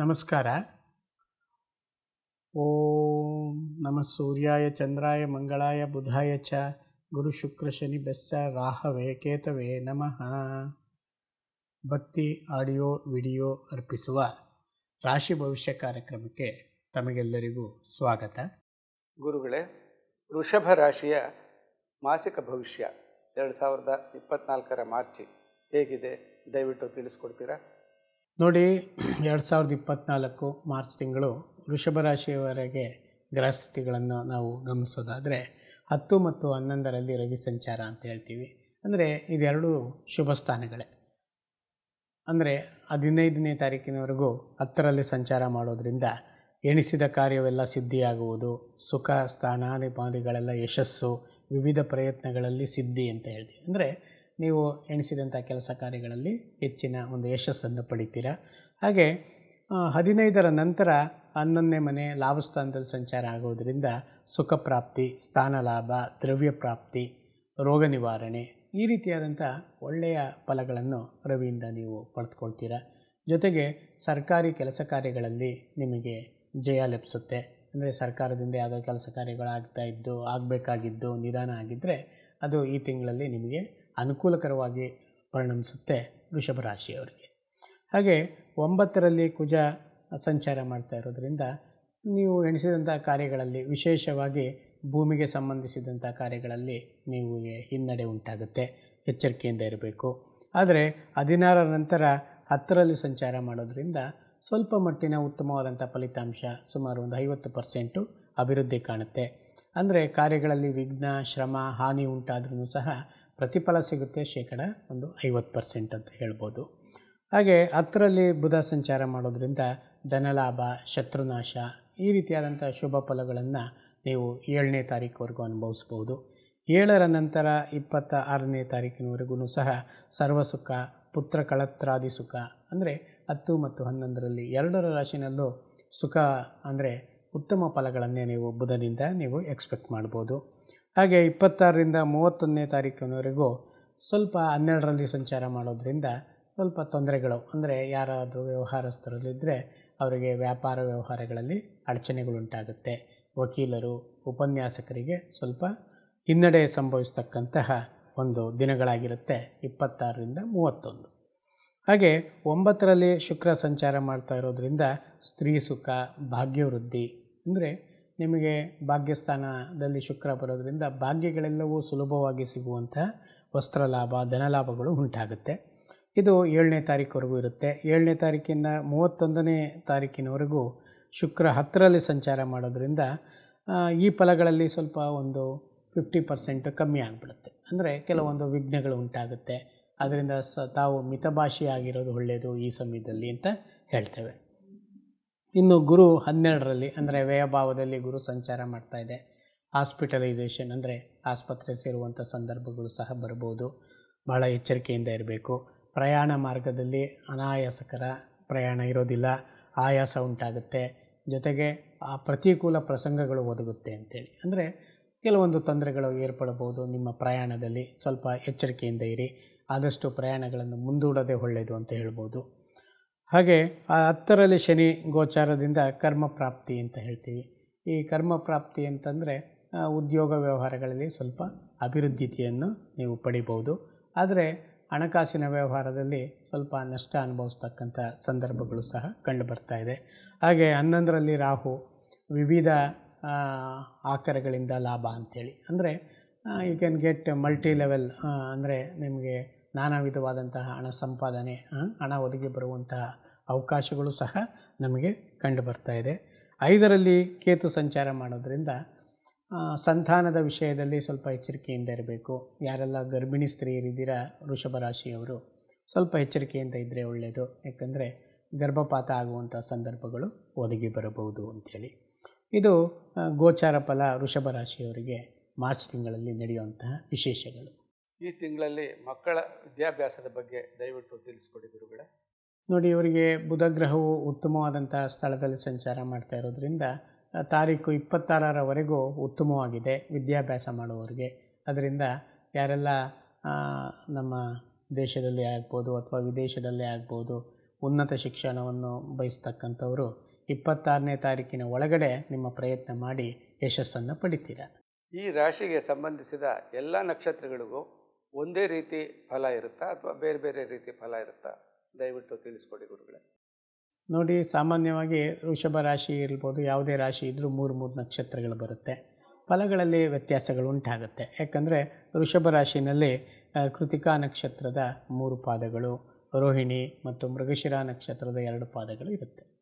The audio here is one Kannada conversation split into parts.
ನಮಸ್ಕಾರ. ಓಂ ನಮ ಸೂರ್ಯಾಯ ಚಂದ್ರಾಯ ಮಂಗಳಾಯ ಬುಧಾಯ ಚ. ಗುರು ಶುಕ್ರ ಶನಿ ಬೆಸ್ಸ ರಾಹವೇ ಕೇತವೇ ನಮಃ. ಭಕ್ತಿ, ಆಡಿಯೋ, ವಿಡಿಯೋ ಅರ್ಪಿಸುವ ರಾಶಿ ಭವಿಷ್ಯ ಕಾರ್ಯಕ್ರಮಕ್ಕೆ ತಮಗೆಲ್ಲರಿಗೂ ಸ್ವಾಗತ. ಗುರುಗಳೇ, ವೃಷಭ ರಾಶಿಯ ಮಾಸಿಕ ಭವಿಷ್ಯ ಎರಡು ಸಾವಿರದ ಇಪ್ಪತ್ನಾಲ್ಕರ ಮಾರ್ಚ್ ಹೇಗಿದೆ? ದಯವಿಟ್ಟು ತಿಳಿಸ್ಕೊಡ್ತೀರಾ? ನೋಡಿ, ಎರಡು ಸಾವಿರದ ಇಪ್ಪತ್ತ್ನಾಲ್ಕು ಮಾರ್ಚ್ ತಿಂಗಳು ವೃಷಭ ರಾಶಿಯವರೆಗೆ ಗ್ರಹಸ್ಥಿತಿಗಳನ್ನು ನಾವು ಗಮನಿಸೋದಾದರೆ, ಹತ್ತು ಮತ್ತು ಹನ್ನೊಂದರಲ್ಲಿ ರವಿ ಸಂಚಾರ ಅಂತ ಹೇಳ್ತೀವಿ. ಅಂದರೆ ಇದೆರಡು ಶುಭ ಸ್ಥಾನಗಳೇ. ಅಂದರೆ ಹದಿನೈದನೇ ತಾರೀಕಿನವರೆಗೂ ಹತ್ತರಲ್ಲಿ ಸಂಚಾರ ಮಾಡೋದರಿಂದ ಎಣಿಸಿದ ಕಾರ್ಯವೆಲ್ಲ ಸಿದ್ಧಿಯಾಗುವುದು, ಸುಖ ಸ್ಥಾನಾನುಪಾದಿಗಳೆಲ್ಲ ಯಶಸ್ಸು, ವಿವಿಧ ಪ್ರಯತ್ನಗಳಲ್ಲಿ ಸಿದ್ಧಿ ಅಂತ ಹೇಳ್ತೀವಿ. ಅಂದರೆ ನೀವು ಎಣಿಸಿದಂಥ ಕೆಲಸ ಕಾರ್ಯಗಳಲ್ಲಿ ಹೆಚ್ಚಿನ ಒಂದು ಯಶಸ್ಸನ್ನು ಪಡಿತೀರ? ಹಾಗೆ ಹದಿನೈದರ ನಂತರ ಹನ್ನೊಂದನೇ ಮನೆ ಲಾಭಸ್ಥಾನದಲ್ಲಿ ಸಂಚಾರ ಆಗೋದರಿಂದ ಸುಖ ಪ್ರಾಪ್ತಿ, ಸ್ಥಾನ ಲಾಭ, ದ್ರವ್ಯ ಪ್ರಾಪ್ತಿ, ರೋಗ ನಿವಾರಣೆ ಈ ರೀತಿಯಾದಂಥ ಒಳ್ಳೆಯ ಫಲಗಳನ್ನು ರವಿಯಿಂದ ನೀವು ಪಡೆದುಕೊಳ್ತೀರ? ಜೊತೆಗೆ ಸರ್ಕಾರಿ ಕೆಲಸ ಕಾರ್ಯಗಳಲ್ಲಿ ನಿಮಗೆ ಜಯ ಲಭಿಸುತ್ತೆ. ಅಂದರೆ ಸರ್ಕಾರದಿಂದ ಯಾವುದೋ ಕೆಲಸ ಕಾರ್ಯಗಳಾಗ್ತಾ ಇದ್ದು, ಆಗಬೇಕಾಗಿದ್ದು, ನಿಧಾನ ಆಗಿದ್ದರೆ ಅದು ಈ ತಿಂಗಳಲ್ಲಿ ನಿಮಗೆ ಅನುಕೂಲಕರವಾಗಿ ಪರಿಣಮಿಸುತ್ತೆ ವೃಷಭ ರಾಶಿಯವರಿಗೆ. ಹಾಗೆ ಒಂಬತ್ತರಲ್ಲಿ ಕುಜ ಸಂಚಾರ ಮಾಡ್ತಾ ಇರೋದ್ರಿಂದ ನೀವು ಎಣಿಸಿದಂಥ ಕಾರ್ಯಗಳಲ್ಲಿ ವಿಶೇಷವಾಗಿ ಭೂಮಿಗೆ ಸಂಬಂಧಿಸಿದಂಥ ಕಾರ್ಯಗಳಲ್ಲಿ ನೀವು ಹಿನ್ನಡೆ ಉಂಟಾಗುತ್ತೆ, ಎಚ್ಚರಿಕೆಯಿಂದ ಇರಬೇಕು. ಆದರೆ ಹದಿನಾರರ ನಂತರ ಹತ್ತರಲ್ಲಿ ಸಂಚಾರ ಮಾಡೋದರಿಂದ ಸ್ವಲ್ಪ ಮಟ್ಟಿನ ಉತ್ತಮವಾದಂಥ ಫಲಿತಾಂಶ ಸುಮಾರು ಒಂದು ಐವತ್ತು ಪರ್ಸೆಂಟು ಅಭಿವೃದ್ಧಿ ಕಾಣುತ್ತೆ. ಅಂದರೆ ಕಾರ್ಯಗಳಲ್ಲಿ ವಿಘ್ನ, ಶ್ರಮ, ಹಾನಿ ಉಂಟಾದ್ರೂ ಸಹ ಪ್ರತಿಫಲ ಸಿಗುತ್ತೆ ಶೇಕಡ ಒಂದು ಐವತ್ತು ಪರ್ಸೆಂಟ್ ಅಂತ ಹೇಳ್ಬೋದು. ಹಾಗೆ ಹತ್ತರಲ್ಲಿ ಬುಧ ಸಂಚಾರ ಮಾಡೋದ್ರಿಂದ ಧನಲಾಭ, ಶತ್ರುನಾಶ ಈ ರೀತಿಯಾದಂಥ ಶುಭ ಫಲಗಳನ್ನು ನೀವು ಏಳನೇ ತಾರೀಕುವರೆಗೂ ಅನುಭವಿಸ್ಬೋದು. ಏಳರ ನಂತರ ಇಪ್ಪತ್ತ ಆರನೇ ತಾರೀಕಿನವರೆಗೂ ಸಹ ಸರ್ವಸುಖ ಪುತ್ರ ಕಳತ್ರಾದಿ ಸುಖ ಅಂದರೆ ಹತ್ತು ಮತ್ತು ಹನ್ನೊಂದರಲ್ಲಿ ಎರಡರ ರಾಶಿನಲ್ಲೂ ಸುಖ ಅಂದರೆ ಉತ್ತಮ ಫಲಗಳನ್ನೇ ನೀವು ಬುಧನಿಂದ ನೀವು ಎಕ್ಸ್ಪೆಕ್ಟ್ ಮಾಡ್ಬೋದು. ಹಾಗೆ ಇಪ್ಪತ್ತಾರರಿಂದ ಮೂವತ್ತೊಂದನೇ ತಾರೀಕಿನವರೆಗೂ ಸ್ವಲ್ಪ ಹನ್ನೆರಡರಲ್ಲಿ ಸಂಚಾರ ಮಾಡೋದ್ರಿಂದ ಸ್ವಲ್ಪ ತೊಂದರೆಗಳು, ಅಂದರೆ ಯಾರಾದರೂ ವ್ಯವಹಾರಸ್ಥರಲ್ಲಿದ್ದರೆ ಅವರಿಗೆ ವ್ಯಾಪಾರ ವ್ಯವಹಾರಗಳಲ್ಲಿ ಅಡಚಣೆಗಳುಂಟಾಗುತ್ತೆ. ವಕೀಲರು, ಉಪನ್ಯಾಸಕರಿಗೆ ಸ್ವಲ್ಪ ಹಿನ್ನಡೆ ಸಂಭವಿಸ್ತಕ್ಕಂತಹ ಒಂದು ದಿನಗಳಾಗಿರುತ್ತೆ ಇಪ್ಪತ್ತಾರರಿಂದ ಮೂವತ್ತೊಂದು. ಹಾಗೆ ಒಂಬತ್ತರಲ್ಲಿ ಶುಕ್ರ ಸಂಚಾರ ಮಾಡ್ತಾ ಇರೋದ್ರಿಂದ ಸ್ತ್ರೀ ಸುಖ, ಭಾಗ್ಯವೃದ್ಧಿ, ಅಂದರೆ ನಿಮಗೆ ಭಾಗ್ಯಸ್ಥಾನದಲ್ಲಿ ಶುಕ್ರ ಬರೋದ್ರಿಂದ ಭಾಗ್ಯಗಳೆಲ್ಲವೂ ಸುಲಭವಾಗಿ ಸಿಗುವಂಥ ವಸ್ತ್ರ ಲಾಭ ಧನಲಾಭಗಳು ಉಂಟಾಗುತ್ತೆ. ಇದು ಏಳನೇ ತಾರೀಕುವರೆಗೂ ಇರುತ್ತೆ. ಏಳನೇ ತಾರೀಕಿಂದ ಮೂವತ್ತೊಂದನೇ ತಾರೀಕಿನವರೆಗೂ ಶುಕ್ರ ಹತ್ತರಲ್ಲಿ ಸಂಚಾರ ಮಾಡೋದರಿಂದ ಈ ಫಲಗಳಲ್ಲಿ ಸ್ವಲ್ಪ ಒಂದು ಫಿಫ್ಟಿ ಪರ್ಸೆಂಟ್ ಕಮ್ಮಿ ಆಗಿಬಿಡುತ್ತೆ. ಅಂದರೆ ಕೆಲವೊಂದು ವಿಘ್ನಗಳು ಉಂಟಾಗುತ್ತೆ. ಅದರಿಂದ ಸ ತಾವು ಮಿತಭಾಷೆಯಾಗಿರೋದು ಒಳ್ಳೆಯದು ಈ ಸಮಯದಲ್ಲಿ ಅಂತ ಹೇಳ್ತೇವೆ. ಇನ್ನು ಗುರು ಹನ್ನೆರಡರಲ್ಲಿ, ಅಂದರೆ ವ್ಯಯಭಾವದಲ್ಲಿ ಗುರು ಸಂಚಾರ ಮಾಡ್ತಾ ಇದೆ. ಹಾಸ್ಪಿಟಲೈಸೇಷನ್ ಅಂದರೆ ಆಸ್ಪತ್ರೆ ಸೇರುವಂಥ ಸಂದರ್ಭಗಳು ಸಹ ಬರ್ಬೋದು. ಭಾಳ ಎಚ್ಚರಿಕೆಯಿಂದ ಇರಬೇಕು. ಪ್ರಯಾಣ ಮಾರ್ಗದಲ್ಲಿ ಅನಾಯಾಸಕರ ಪ್ರಯಾಣ ಇರೋದಿಲ್ಲ. ಆಯಾಸ ಉಂಟಾಗುತ್ತೆ. ಜೊತೆಗೆ ಆ ಪ್ರತಿಕೂಲ ಪ್ರಸಂಗಗಳು ಒದಗುತ್ತೆ ಅಂತೇಳಿ. ಅಂದರೆ ಕೆಲವೊಂದು ತೊಂದರೆಗಳು ಏರ್ಪಡಬಹುದು ನಿಮ್ಮ ಪ್ರಯಾಣದಲ್ಲಿ. ಸ್ವಲ್ಪ ಎಚ್ಚರಿಕೆಯಿಂದ ಇರಿ. ಆದಷ್ಟು ಪ್ರಯಾಣಗಳನ್ನು ಮುಂದೂಡೋದೇ ಒಳ್ಳೆಯದು ಅಂತ ಹೇಳ್ಬೋದು. ಹಾಗೆ ಆ ಹತ್ತರಲ್ಲಿ ಶನಿ ಗೋಚಾರದಿಂದ ಕರ್ಮ ಪ್ರಾಪ್ತಿ ಅಂತ ಹೇಳ್ತೀವಿ. ಈ ಕರ್ಮ ಪ್ರಾಪ್ತಿ ಅಂತಂದರೆ ಉದ್ಯೋಗ ವ್ಯವಹಾರಗಳಲ್ಲಿ ಸ್ವಲ್ಪ ಅಭಿವೃದ್ಧಿಯನ್ನು ನೀವು ಪಡಿಬೋದು ಆದರೆ ಹಣಕಾಸಿನ ವ್ಯವಹಾರದಲ್ಲಿ ಸ್ವಲ್ಪ ನಷ್ಟ ಅನುಭವಿಸ್ತಕ್ಕಂಥ ಸಂದರ್ಭಗಳು ಸಹ ಕಂಡು ಬರ್ತಾ ಇದೆ. ಹಾಗೆ ಹನ್ನೊಂದರಲ್ಲಿ ರಾಹು ವಿವಿಧ ಆಕರಗಳಿಂದ ಲಾಭ ಅಂಥೇಳಿ ಅಂದರೆ you can get multi level ಅಂದರೆ ನಿಮಗೆ ನಾನಾ ವಿಧವಾದಂತಹ ಹಣ ಸಂಪಾದನೆ ಹಣ ಒದಗಿ ಬರುವಂತಹ ಅವಕಾಶಗಳು ಸಹ ನಮಗೆ ಕಂಡು ಬರ್ತಾ ಇದೆ. ಐದರಲ್ಲಿ ಕೇತು ಸಂಚಾರ ಮಾಡೋದರಿಂದ ಸಂತಾನದ ವಿಷಯದಲ್ಲಿ ಸ್ವಲ್ಪ ಎಚ್ಚರಿಕೆಯಿಂದ ಇರಬೇಕು. ಯಾರೆಲ್ಲ ಗರ್ಭಿಣಿ ಸ್ತ್ರೀಯರಿದ್ದೀರಾ, ವೃಷಭ ರಾಶಿಯವರು, ಸ್ವಲ್ಪ ಎಚ್ಚರಿಕೆಯಿಂದ ಇದ್ದರೆ ಒಳ್ಳೆಯದು ಯಾಕಂದರೆ ಗರ್ಭಪಾತ ಆಗುವಂಥ ಸಂದರ್ಭಗಳು ಒದಗಿ ಬರಬಹುದು ಅಂಥೇಳಿ. ಇದು ಗೋಚಾರ ಫಲ ವೃಷಭ ರಾಶಿಯವರಿಗೆ ಮಾರ್ಚ್ ತಿಂಗಳಲ್ಲಿ ನಡೆಯುವಂತಹ ವಿಶೇಷಗಳು. ಈ ತಿಂಗಳಲ್ಲಿ ಮಕ್ಕಳ ವಿದ್ಯಾಭ್ಯಾಸದ ಬಗ್ಗೆ ದಯವಿಟ್ಟು ತಿಳಿಸ್ಕೊಡಿ ಗುರುಗಳೇ. ನೋಡಿ ಇವರಿಗೆ ಬುಧ ಗ್ರಹವು ಉತ್ತಮವಾದಂಥ ಸ್ಥಳದಲ್ಲಿ ಸಂಚಾರ ಮಾಡ್ತಾ ಇರೋದ್ರಿಂದ ತಾರೀಕು ಇಪ್ಪತ್ತಾರರವರೆಗೂ ಉತ್ತಮವಾಗಿದೆ ವಿದ್ಯಾಭ್ಯಾಸ ಮಾಡುವವರಿಗೆ. ಅದರಿಂದ ಯಾರೆಲ್ಲ ನಮ್ಮ ದೇಶದಲ್ಲಿ ಆಗ್ಬೋದು ಅಥವಾ ವಿದೇಶದಲ್ಲೇ ಆಗ್ಬೋದು ಉನ್ನತ ಶಿಕ್ಷಣವನ್ನು ಬಯಸ್ತಕ್ಕಂಥವರು ಇಪ್ಪತ್ತಾರನೇ ತಾರೀಕಿನ ಒಳಗಡೆ ನಿಮ್ಮ ಪ್ರಯತ್ನ ಮಾಡಿ ಯಶಸ್ಸನ್ನು ಪಡಿತೀರ. ಈ ರಾಶಿಗೆ ಸಂಬಂಧಿಸಿದ ಎಲ್ಲ ನಕ್ಷತ್ರಗಳಿಗೂ ಒಂದೇ ರೀತಿ ಫಲ ಇರುತ್ತಾ ಅಥವಾ ಬೇರೆ ಬೇರೆ ರೀತಿ ಫಲ ಇರುತ್ತಾ? ದಯವಿಟ್ಟು ತಿಳಿಸ್ಕೊಡಿ ಗುರುಗಳೇ. ನೋಡಿ, ಸಾಮಾನ್ಯವಾಗಿ ವೃಷಭ ರಾಶಿ ಇರ್ಬೋದು, ಯಾವುದೇ ರಾಶಿ ಇದ್ದರೂ ಮೂರು ಮೂರು ನಕ್ಷತ್ರಗಳು ಬರುತ್ತೆ. ಫಲಗಳಲ್ಲಿ ವ್ಯತ್ಯಾಸಗಳು ಉಂಟಾಗುತ್ತೆ. ಯಾಕಂದರೆ ವೃಷಭ ರಾಶಿನಲ್ಲಿ ಕೃತಿಕಾ ನಕ್ಷತ್ರದ ಮೂರು ಪಾದಗಳು, ರೋಹಿಣಿ ಮತ್ತು ಮೃಗಶಿರ ನಕ್ಷತ್ರದ ಎರಡು ಪಾದಗಳು ಇರುತ್ತೆ.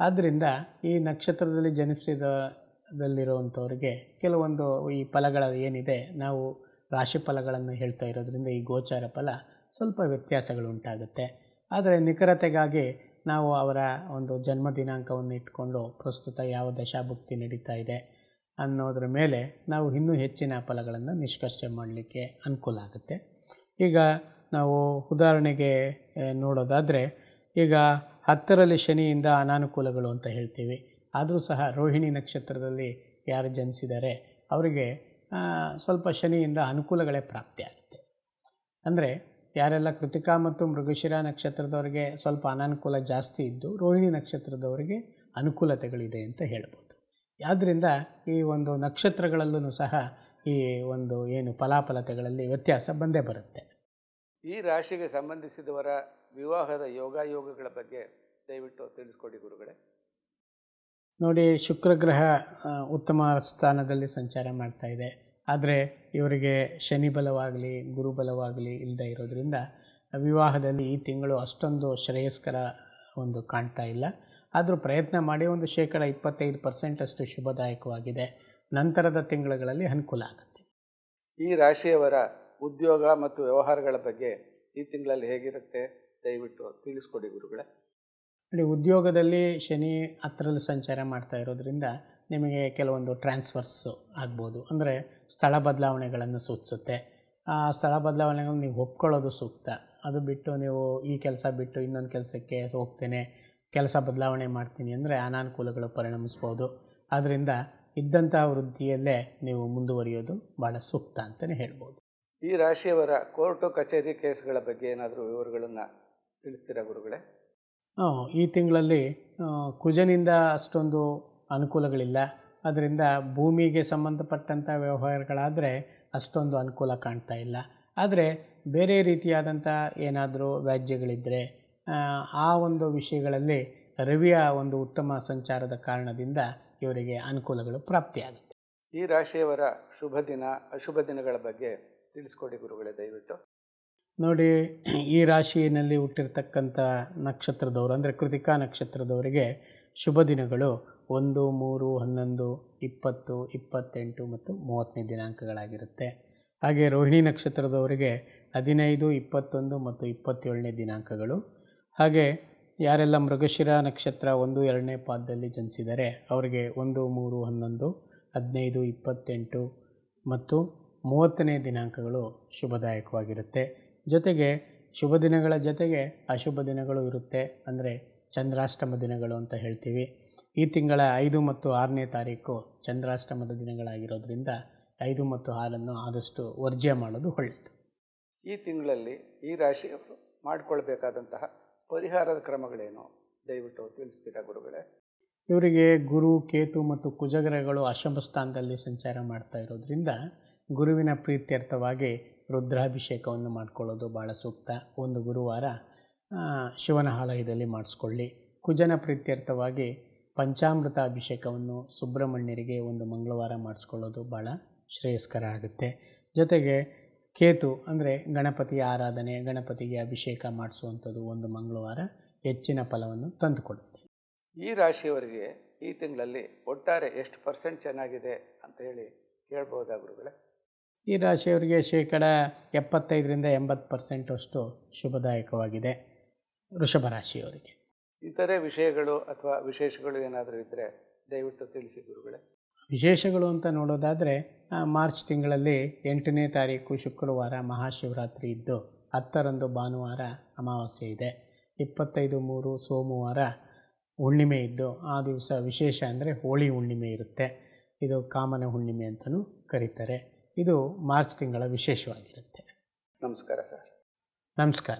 ಆದ್ದರಿಂದ ಈ ನಕ್ಷತ್ರದಲ್ಲಿ ಜನಿಸಿದಲ್ಲಿರುವಂಥವ್ರಿಗೆ ಕೆಲವೊಂದು ಈ ಫಲಗಳ ಏನಿದೆ, ನಾವು ರಾಶಿ ಫಲಗಳನ್ನು ಹೇಳ್ತಾ ಇರೋದ್ರಿಂದ ಈ ಗೋಚಾರ ಫಲ ಸ್ವಲ್ಪ ವ್ಯತ್ಯಾಸಗಳು ಉಂಟಾಗುತ್ತೆ. ಆದರೆ ನಿಖರತೆಗಾಗಿ ನಾವು ಅವರ ಒಂದು ಜನ್ಮ ದಿನಾಂಕವನ್ನು ಇಟ್ಕೊಂಡು ಪ್ರಸ್ತುತ ಯಾವ ದಶಾಭುಕ್ತಿ ನಡೀತಾ ಇದೆ ಅನ್ನೋದ್ರ ಮೇಲೆ ನಾವು ಇನ್ನೂ ಹೆಚ್ಚಿನ ಫಲಗಳನ್ನು ನಿಷ್ಕರ್ಷೆ ಮಾಡಲಿಕ್ಕೆ ಅನುಕೂಲ ಆಗುತ್ತೆ. ಈಗ ನಾವು ಉದಾಹರಣೆಗೆ ನೋಡೋದಾದರೆ ಈಗ ಹತ್ತರಲ್ಲಿ ಶನಿಯಿಂದ ಅನಾನುಕೂಲಗಳು ಅಂತ ಹೇಳ್ತೀವಿ. ಆದರೂ ಸಹ ರೋಹಿಣಿ ನಕ್ಷತ್ರದಲ್ಲಿ ಯಾರು ಜನಿಸಿದ್ದಾರೆ, ಅವರಿಗೆ ಸ್ವಲ್ಪ ಶನಿಯಿಂದ ಅನುಕೂಲಗಳೇ ಪ್ರಾಪ್ತಿಯಾಗುತ್ತೆ ಅಂದರೆ ಯಾರೆಲ್ಲ ಕೃತಿಕಾ ಮತ್ತು ಮೃಗಶಿರ ನಕ್ಷತ್ರದವರಿಗೆ ಸ್ವಲ್ಪ ಅನಾನುಕೂಲ ಜಾಸ್ತಿ ಇದ್ದು ರೋಹಿಣಿ ನಕ್ಷತ್ರದವರಿಗೆ ಅನುಕೂಲತೆಗಳಿದೆ ಅಂತ ಹೇಳ್ಬೋದು. ಆದ್ದರಿಂದ ಈ ಒಂದು ನಕ್ಷತ್ರಗಳಲ್ಲೂ ಸಹ ಈ ಒಂದು ಏನು ಫಲಾಫಲತೆಗಳಲ್ಲಿ ವ್ಯತ್ಯಾಸ ಬಂದೇ ಬರುತ್ತೆ. ಈ ರಾಶಿಗೆ ಸಂಬಂಧಿಸಿದವರ ವಿವಾಹದ ಯೋಗಾಯೋಗಗಳ ಬಗ್ಗೆ ದಯವಿಟ್ಟು ತಿಳಿಸ್ಕೊಡಿ ಗುರುಗಳೇ. ನೋಡಿ ಶುಕ್ರ ಗ್ರಹ ಉತ್ತಮ ಸ್ಥಾನದಲ್ಲಿ ಸಂಚಾರ ಮಾಡ್ತಾ ಇದೆ. ಆದರೆ ಇವರಿಗೆ ಶನಿ ಬಲವಾಗಲಿ, ಗುರು ಬಲವಾಗಲಿ ಇಲ್ಲದೆ ಇರೋದ್ರಿಂದ ವಿವಾಹದಲ್ಲಿ ಈ ತಿಂಗಳು ಅಷ್ಟೊಂದು ಶ್ರೇಯಸ್ಕರ ಒಂದು ಕಾಣ್ತಾ ಇಲ್ಲ. ಆದರೂ ಪ್ರಯತ್ನ ಮಾಡಿ ಒಂದು ಶೇಕಡ ಇಪ್ಪತ್ತೈದು ಪರ್ಸೆಂಟಷ್ಟು ಶುಭದಾಯಕವಾಗಿದೆ. ನಂತರದ ತಿಂಗಳುಗಳಲ್ಲಿ ಅನುಕೂಲ ಆಗುತ್ತೆ. ಈ ರಾಶಿಯವರ ಉದ್ಯೋಗ ಮತ್ತು ವ್ಯವಹಾರಗಳ ಬಗ್ಗೆ ಈ ತಿಂಗಳಲ್ಲಿ ಹೇಗಿರುತ್ತೆ? ದಯವಿಟ್ಟು ತಿಳಿಸ್ಕೊಡಿ ಗುರುಗಳೇ. ನೋಡಿ ಉದ್ಯೋಗದಲ್ಲಿ ಶನಿ ಹತ್ರಲ್ಲಿ ಸಂಚಾರ ಮಾಡ್ತಾ ಇರೋದ್ರಿಂದ ನಿಮಗೆ ಕೆಲವೊಂದು ಟ್ರಾನ್ಸ್ಫರ್ಸು ಆಗ್ಬೋದು. ಅಂದರೆ ಸ್ಥಳ ಬದಲಾವಣೆಗಳನ್ನು ಸೂಚಿಸುತ್ತೆ. ಆ ಸ್ಥಳ ಬದಲಾವಣೆಗಳನ್ನು ನೀವು ಒಪ್ಕೊಳ್ಳೋದು ಸೂಕ್ತ. ಅದು ಬಿಟ್ಟು ನೀವು ಈ ಕೆಲಸ ಬಿಟ್ಟು ಇನ್ನೊಂದು ಕೆಲಸಕ್ಕೆ ಹೋಗ್ತೇನೆ, ಕೆಲಸ ಬದಲಾವಣೆ ಮಾಡ್ತೀನಿ ಅಂದರೆ ಅನಾನುಕೂಲಗಳು ಪರಿಣಮಿಸ್ಬೋದು. ಆದ್ದರಿಂದ ಇದ್ದಂಥ ವೃದ್ಧಿಯಲ್ಲೇ ನೀವು ಮುಂದುವರಿಯೋದು ಭಾಳ ಸೂಕ್ತ ಅಂತಲೇ ಹೇಳ್ಬೋದು. ಈ ರಾಶಿಯವರ ಕೋರ್ಟು ಕಚೇರಿ ಕೇಸ್ಗಳ ಬಗ್ಗೆ ಏನಾದರೂ ವಿವರಗಳನ್ನು ತಿಳಿಸ್ತೀರಾ ಗುರುಗಳೇ? ಈ ತಿಂಗಳಲ್ಲಿ ಕುಜನಿಂದ ಅಷ್ಟೊಂದು ಅನುಕೂಲಗಳಿಲ್ಲ. ಅದರಿಂದ ಭೂಮಿಗೆ ಸಂಬಂಧಪಟ್ಟಂಥ ವ್ಯವಹಾರಗಳಾದರೆ ಅಷ್ಟೊಂದು ಅನುಕೂಲ ಕಾಣ್ತಾ ಇಲ್ಲ. ಆದರೆ ಬೇರೆ ರೀತಿಯಾದಂಥ ಏನಾದರೂ ವ್ಯಾಜ್ಯಗಳಿದ್ದರೆ ಆ ಒಂದು ವಿಷಯಗಳಲ್ಲಿ ರವಿಯ ಒಂದು ಉತ್ತಮ ಸಂಚಾರದ ಕಾರಣದಿಂದ ಇವರಿಗೆ ಅನುಕೂಲಗಳು ಪ್ರಾಪ್ತಿಯಾಗುತ್ತೆ. ಈ ರಾಶಿಯವರ ಶುಭ ದಿನ ಅಶುಭ ದಿನಗಳ ಬಗ್ಗೆ ತಿಳಿಸ್ಕೊಡಿ ಗುರುಗಳೇ, ದಯವಿಟ್ಟು. ನೋಡಿ, ಈ ರಾಶಿಯಲ್ಲಿ ಹುಟ್ಟಿರ್ತಕ್ಕಂಥ ನಕ್ಷತ್ರದವರು, ಅಂದರೆ ಕೃತಿಕಾ ನಕ್ಷತ್ರದವರಿಗೆ ಶುಭ ದಿನಗಳು ಒಂದು, ಮೂರು, ಹನ್ನೊಂದು, ಇಪ್ಪತ್ತು, ಇಪ್ಪತ್ತೆಂಟು ಮತ್ತು ಮೂವತ್ತನೇ ದಿನಾಂಕಗಳಾಗಿರುತ್ತೆ. ಹಾಗೆ ರೋಹಿಣಿ ನಕ್ಷತ್ರದವರಿಗೆ ಹದಿನೈದು, ಇಪ್ಪತ್ತೊಂದು ಮತ್ತು ಇಪ್ಪತ್ತೇಳನೇ ದಿನಾಂಕಗಳು. ಹಾಗೆ ಯಾರೆಲ್ಲ ಮೃಗಶಿರ ನಕ್ಷತ್ರ ಒಂದು, ಎರಡನೇ ಪಾದದಲ್ಲಿ ಜನಿಸಿದರೆ ಅವರಿಗೆ ಒಂದು, ಮೂರು, ಹನ್ನೊಂದು, ಹದಿನೈದು, ಇಪ್ಪತ್ತೆಂಟು ಮತ್ತು ಮೂವತ್ತನೇ ದಿನಾಂಕಗಳು ಶುಭದಾಯಕವಾಗಿರುತ್ತೆ. ಜೊತೆಗೆ ಶುಭ ದಿನಗಳ ಜೊತೆಗೆ ಅಶುಭ ದಿನಗಳು ಇರುತ್ತೆ ಅಂದರೆ ಚಂದ್ರಾಷ್ಟಮ ದಿನಗಳು ಅಂತ ಹೇಳ್ತೀವಿ. ಈ ತಿಂಗಳ ಐದು ಮತ್ತು ಆರನೇ ತಾರೀಕು ಚಂದ್ರಾಷ್ಟಮದ ದಿನಗಳಾಗಿರೋದ್ರಿಂದ ಐದು ಮತ್ತು ಆರನ್ನು ಆದಷ್ಟು ವರ್ಜ್ಯ ಮಾಡೋದು ಒಳ್ಳೆಯದು. ಈ ತಿಂಗಳಲ್ಲಿ ಈ ರಾಶಿಯವರು ಮಾಡಿಕೊಳ್ಬೇಕಾದಂತಹ ಪರಿಹಾರದ ಕ್ರಮಗಳೇನು? ದಯವಿಟ್ಟು ತಿಳಿಸ್ತೀರಾ ಗುರುಗಳೇ? ಇವರಿಗೆ ಗುರು ಕೇತು ಮತ್ತು ಕುಜಗ್ರಹಗಳು ಅಶುಭ ಸ್ಥಾನದಲ್ಲಿ ಸಂಚಾರ ಮಾಡ್ತಾ ಇರೋದ್ರಿಂದ ಗುರುವಿನ ಪ್ರೀತ್ಯರ್ಥವಾಗಿ ರುದ್ರಾಭಿಷೇಕವನ್ನು ಮಾಡಿಕೊಳ್ಳೋದು ಭಾಳ ಸೂಕ್ತ. ಒಂದು ಗುರುವಾರ ಶಿವನ ಆಲಯದಲ್ಲಿ ಮಾಡಿಸ್ಕೊಳ್ಳಿ. ಕುಜನ ಪ್ರೀತ್ಯರ್ಥವಾಗಿ ಪಂಚಾಮೃತ ಅಭಿಷೇಕವನ್ನು ಸುಬ್ರಹ್ಮಣ್ಯರಿಗೆ ಒಂದು ಮಂಗಳವಾರ ಮಾಡಿಸ್ಕೊಳ್ಳೋದು ಭಾಳ ಶ್ರೇಯಸ್ಕರ ಆಗುತ್ತೆ. ಜೊತೆಗೆ ಕೇತು, ಅಂದರೆ ಗಣಪತಿಯ ಆರಾಧನೆ, ಗಣಪತಿಗೆ ಅಭಿಷೇಕ ಮಾಡಿಸುವಂಥದ್ದು ಒಂದು ಮಂಗಳವಾರ ಹೆಚ್ಚಿನ ಫಲವನ್ನು ತಂದುಕೊಡುತ್ತೆ. ಈ ರಾಶಿಯವರಿಗೆ ಈ ತಿಂಗಳಲ್ಲಿ ಒಟ್ಟಾರೆ ಎಷ್ಟು ಪರ್ಸೆಂಟ್ ಚೆನ್ನಾಗಿದೆ ಅಂತ ಹೇಳಿ ಕೇಳ್ಬೋದಾ ಗುರುಗಳೇ? ಈ ರಾಶಿಯವರಿಗೆ ಶೇಕಡ ಎಪ್ಪತ್ತೈದರಿಂದ ಎಂಬತ್ತು ಪರ್ಸೆಂಟಷ್ಟು ಶುಭದಾಯಕವಾಗಿದೆ ವೃಷಭ ರಾಶಿಯವರಿಗೆ. ಇತರೆ ವಿಷಯಗಳು ಅಥವಾ ವಿಶೇಷಗಳು ಏನಾದರೂ ಇದ್ದರೆ ದಯವಿಟ್ಟು ತಿಳಿಸಿ ಗುರುಗಳೇ. ವಿಶೇಷಗಳು ಅಂತ ನೋಡೋದಾದರೆ ಮಾರ್ಚ್ ತಿಂಗಳಲ್ಲಿ ಎಂಟನೇ ತಾರೀಕು ಶುಕ್ರವಾರ ಮಹಾಶಿವರಾತ್ರಿ ಇದ್ದು ಹತ್ತರಂದು ಭಾನುವಾರ ಅಮಾವಾಸ್ಯೆ ಇದೆ. ಇಪ್ಪತ್ತೈದು ಮೂರು ಸೋಮವಾರ ಹುಣ್ಣಿಮೆ ಇದ್ದು ಆ ದಿವಸ ವಿಶೇಷ ಅಂದರೆ ಹೋಳಿ ಹುಣ್ಣಿಮೆ ಇರುತ್ತೆ. ಇದು ಕಾಮನ ಹುಣ್ಣಿಮೆ ಅಂತಲೂ ಕರೀತಾರೆ. ಇದು ಮಾರ್ಚ್ ತಿಂಗಳ ವಿಶೇಷವಾಗಿರುತ್ತೆ. ನಮಸ್ಕಾರ ಸರ್. ನಮಸ್ಕಾರ.